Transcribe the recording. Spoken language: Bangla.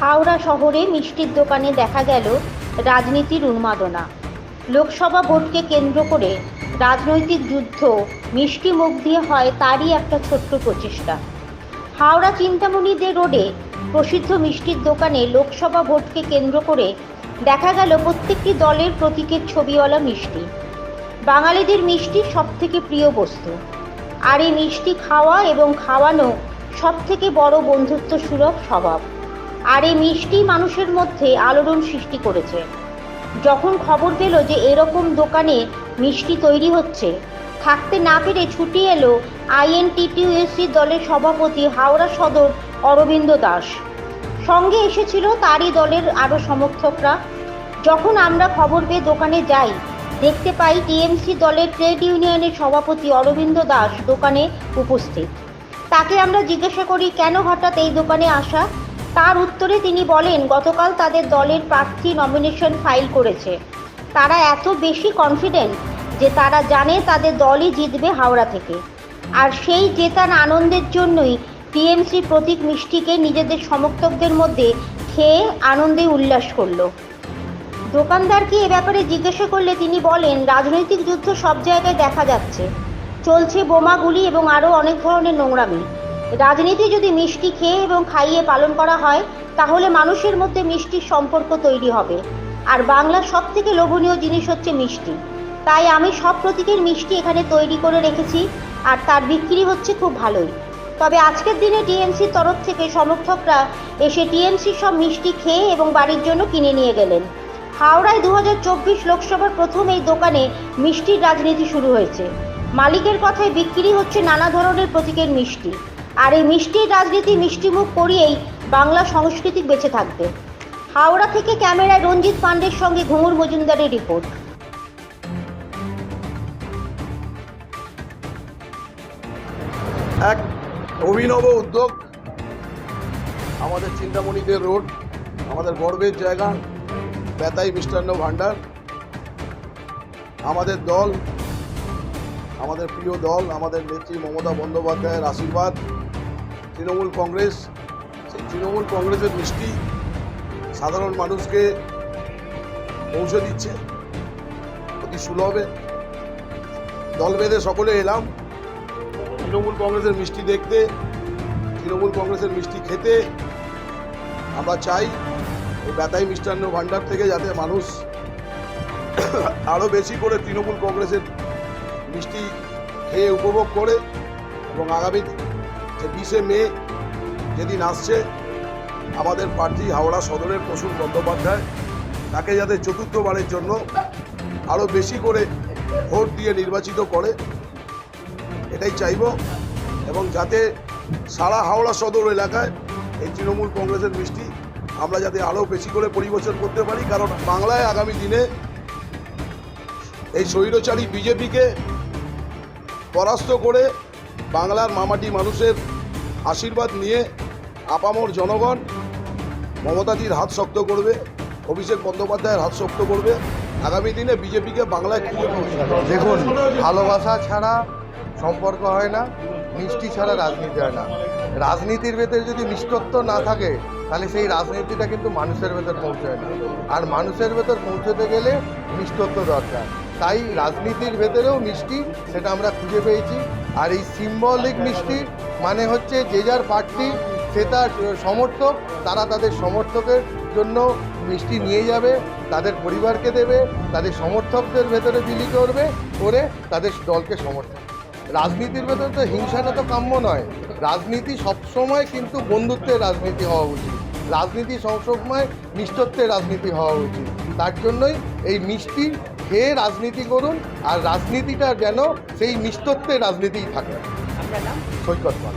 হাওড়া শহরে মিষ্টির দোকানে দেখা গেল রাজনীতির উন্মাদনা। লোকসভা ভোটকে কেন্দ্র করে রাজনৈতিক যুদ্ধ, মিষ্টি মুখ দিয়ে হয় তারই একটা ছোট্ট প্রচেষ্টা। হাওড়া চিন্তামণিদের রোডে প্রসিদ্ধ মিষ্টির দোকানে লোকসভা ভোটকে কেন্দ্র করে দেখা গেল প্রত্যেকটি দলের প্রতীকের ছবিওয়ালা মিষ্টি। বাঙালিদের মিষ্টি সব থেকে প্রিয় বস্তু। আর এই মিষ্টি খাওয়া এবং খাওয়ানো সব থেকে বড় বন্ধুত্ব সুলভ স্বভাব। আর এই মিষ্টি মানুষের মধ্যে আলোড়ন সৃষ্টি করেছে। যখন খবর পেল যে এরকম দোকানে মিষ্টি তৈরি হচ্ছে, থাকতে না পেরে ছুটি এলো আইএনটিটিউএসসি দলের সভাপতি হাওড়া সদর অরবিন্দ দাস। সঙ্গে এসেছিল তারই দলের আরও সমর্থকরা। যখন আমরা খবর পেয়ে দোকানে যাই দেখতে পাই টিএমসি দলের ট্রেড ইউনিয়নের সভাপতি অরবিন্দ দাস দোকানে উপস্থিত। তাকে আমরা জিজ্ঞাসা করি, কেন হঠাৎ এই দোকানে আসা? তার উত্তরে তিনি বলেন, গতকাল তাদের দলের প্রার্থী নমিনেশন ফাইল করেছে। তারা এত বেশি কনফিডেন্ট যে তারা জানে তাদের দলই জিতবে হাওড়া থেকে। আর সেই জেতার আনন্দের জন্যই টিএমসি প্রতীক মিষ্টিকে নিজেদের সমর্থকদের মধ্যে খেয়ে আনন্দে উল্লাস করল। দোকানদারকে এ ব্যাপারে জিজ্ঞাসা করলে তিনি বলেন, রাজনৈতিক যুদ্ধ সব জায়গায় দেখা যাচ্ছে। চলছে বোমাগুলি এবং আরও অনেক ধরনের নোংরামি। রাজনীতি যদি মিষ্টি খেয়ে এবং খাইয়ে পালন করা হয়, তাহলে মানুষের মধ্যে মিষ্টির সম্পর্ক তৈরি হবে। আর বাংলার সব থেকে লোভনীয় জিনিস হচ্ছে মিষ্টি। তাই আমি সব প্রতীকের মিষ্টি এখানে তৈরি করে রেখেছি, আর তার বিক্রি হচ্ছে খুব ভালোই। তবে আজকের দিনে টিএমসির তরফ থেকে সমর্থকরা এসে টিএমসির সব মিষ্টি খেয়ে এবং বাড়ির জন্য কিনে নিয়ে গেলেন। হাওড়ায় দু লোকসভার প্রথম এই দোকানে মিষ্টির রাজনীতি শুরু হয়েছে। মালিকের কথায় বিক্রি হচ্ছে নানা ধরনের প্রতীকের মিষ্টি। আর এই মিষ্টির রাজনীতি মিষ্টিমুখ করিয়েই বাংলা সংস্কৃতি বেঁচে থাকবে। হাওড়া থেকে ক্যামেরায় রঞ্জিত পাণ্ডের সঙ্গে ঘুঙুর মজুমদারের রিপোর্ট। এক অভিনব উদ্যোগ। আমাদের চিন্তামণিদের রোড, আমাদের গর্বের জায়গা। বেতাই মিষ্টান্ন ভাণ্ডার। আমাদের দল, আমাদের প্রিয় দল, আমাদের নেত্রী মমতা বন্দ্যোপাধ্যায়ের আশীর্বাদ, তৃণমূল কংগ্রেস। সেই তৃণমূল কংগ্রেসের মিষ্টি সাধারণ মানুষকে পৌঁছে দিচ্ছে। অতি সুলভে। দল বেঁধে সকলে এলাম। তৃণমূল কংগ্রেসের মিষ্টি দেখতে, তৃণমূল কংগ্রেসের মিষ্টি খেতে। আমরা চাই এই বেতাই মিষ্টান্ন ভাণ্ডার থেকে যাতে মানুষ আরও বেশি করে তৃণমূল কংগ্রেসের মিষ্টি খেয়ে উপভোগ করে এবং আগামী যে বিশে মে যেদিন আসছে, আমাদের প্রার্থী হাওড়া সদরের প্রসূন বন্দ্যোপাধ্যায়, তাকে যাতে চতুর্থবারের জন্য আরও বেশি করে ভোট দিয়ে নির্বাচিত করে, এটাই চাইব এবং যাতে সারা হাওড়া সদর এলাকায় এই তৃণমূল কংগ্রেসের মিষ্টি আমরা যাতে আরও বেশি করে পরিবেশন করতে পারি, কারণ বাংলায় আগামী দিনে এই স্বৈরচারী বিজেপিকে পরাস্ত করে বাংলার মামাটি মানুষের আশীর্বাদ নিয়ে আপামর জনগণ মমতাদির হাত শক্ত করবে, অভিষেক বন্দ্যোপাধ্যায়ের হাত শক্ত করবে। আগামী দিনে বিজেপিকে বাংলায় দেখুন, ভালোবাসা ছাড়া সম্পর্ক হয় না, মিষ্টি ছাড়া রাজনীতি হয় না। রাজনীতির ভেতরে যদি মিষ্টত্ব না থাকে, তাহলে সেই রাজনীতিটা কিন্তু মানুষের ভেতর পৌঁছায় না। আর মানুষের ভেতর পৌঁছতে গেলে মিষ্টত্ব দরকার। তাই রাজনীতির ভেতরেও মিষ্টি, সেটা আমরা খুঁজে পেয়েছি। আর এই সিম্বলিক মিষ্টি মানে হচ্ছে যে যার প্রার্থী সে তার সমর্থক, তারা তাদের সমর্থকের জন্য মিষ্টি নিয়ে যাবে, তাদের পরিবারকে দেবে, তাদের সমর্থকদের ভেতরে বিলি করবে, করে তাদের দলকে সমর্থন। রাজনীতির ভেতরে তো হিংসাটা তো কাম্য নয়। রাজনীতি সবসময় কিন্তু বন্ধুত্বের রাজনীতি হওয়া উচিত। রাজনীতি সবসময় মিষ্টত্বের রাজনীতি হওয়া উচিত। তার জন্যই এই মিষ্টি খেয়ে রাজনীতি করুন আর রাজনীতিটা যেন সেই মিষ্টত্বের রাজনীতিই থাকে। সৈকত পাল।